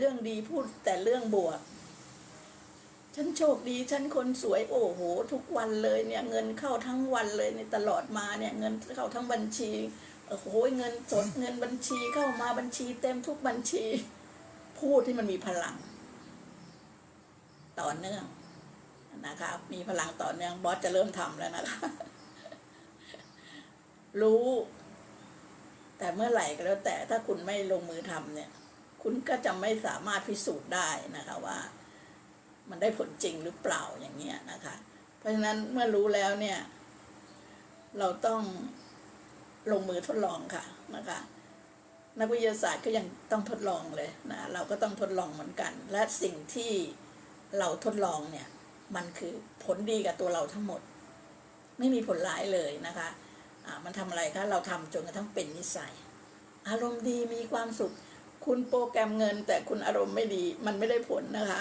เรื่องดีพูดแต่เรื่องบวก ฉันโชคดีฉันคนสวยโอ้โห ทุกวันเลยเนี่ย เงินเข้าทั้งวันเลยในตลอดมาเนี่ย เงินเข้าทั้งบัญชีโอ้โหเงินสดเงินบัญชีเข้ามาบัญชีเต็มทุกบัญชี พูดที่มันมีพลัง ต่อเนื่องนะคะมีพลังต่อเนื่องบอสจะเริ่มทำแล้วนะคะ รู้ แต่เมื่อไหร่ก็แล้วแต่ถ้าคุณไม่ลงมือทำเนี่ย คุณก็จะไม่สามารถพิสูจน์ได้นะคะว่า มันได้ผลจริงหรือเปล่าอย่างเงี้ยนะคะ เพราะฉะนั้นเมื่อรู้แล้วเนี่ย เราต้องลงมือทดลองค่ะนะคะนักวิทยาศาสตร์ก็ยังต้องทดลองเลยนะเราก็ต้องทดลองเหมือนกัน และสิ่งที่เราทดลองเนี่ย มันคือผลดีกับตัวเราทั้งหมด ไม่มีผลร้ายเลยนะคะอ่ามันทำอะไรคะเราทำจนกระทั่งเป็นนิสัย อารมณ์ดีมีความสุข คุณโปรแกรมเงินแต่คุณอารมณ์ไม่ดี มันไม่ได้ผลนะคะ